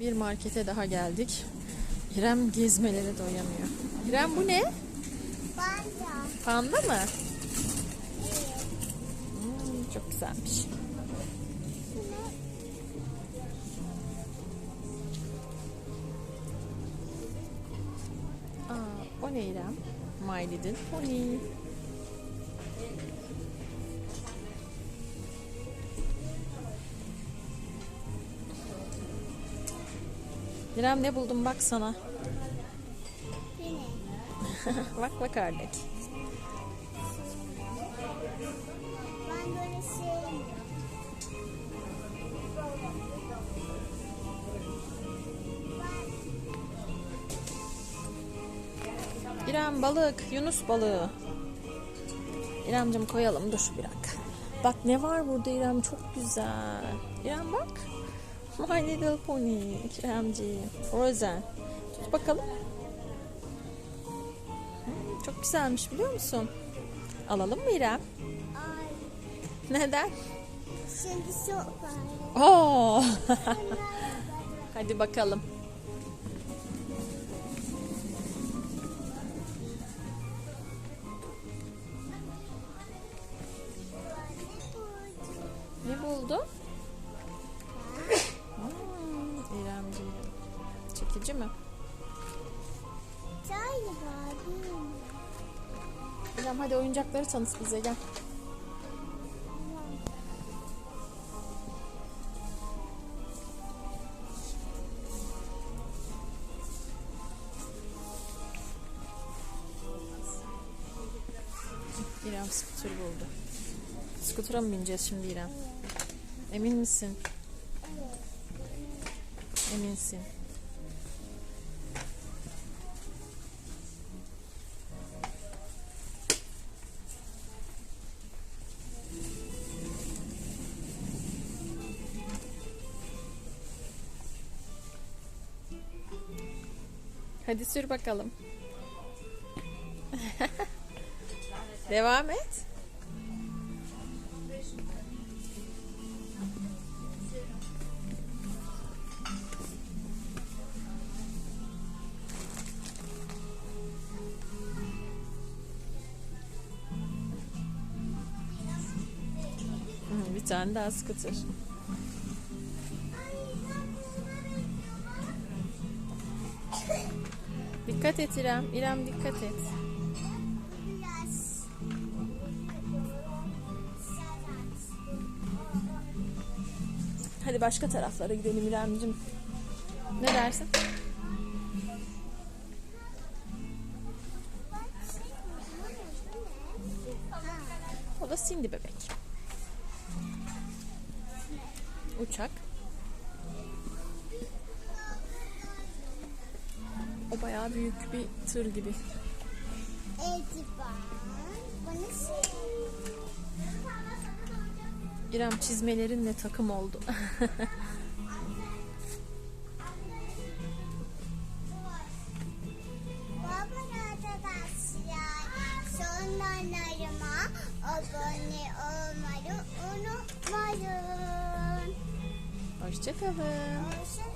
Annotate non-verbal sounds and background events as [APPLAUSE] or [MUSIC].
Bir markete daha geldik. İrem gezmelere doyamıyor. İrem bu ne? Banda. Panda mı? Evet. Hmm, çok güzelmiş. Aa, o ne İrem? My Little Pony. İrem ne buldum bak sana. [LAUGHS] Bak bak ördek. Ben böyle sevmiyorum. İrem balık, Yunus balığı. İremcim koyalım dur bir dakika. Bak ne var burada İrem çok güzel. İrem bak. My Little Pony. İremciğim. Frozen. Tut bakalım. Hmm, Çok güzelmiş biliyor musun? Alalım mı İrem? Ay. Neden? Şimdi çok var. Oo. [LAUGHS] Hadi bakalım. Ne buldun? Var değil mi? İrem hadi oyuncakları tanıt bize gel. İrem skuter buldu. Skutura mı bineceğiz şimdi İrem? Emin misin? Eminsin. Hadi sür bakalım. [LAUGHS] Devam et. Bir tane daha scooter. Dikkat et İrem. İrem dikkat et. Hadi başka taraflara gidelim İremcim. Ne dersin? O da Cindy bebek. Uçak. O bayağı büyük bir tır gibi. İrem çizmelerinle takım oldu. [LAUGHS] Abone olmayı unutmayın. Hoşçakalın. Hoşçakalın.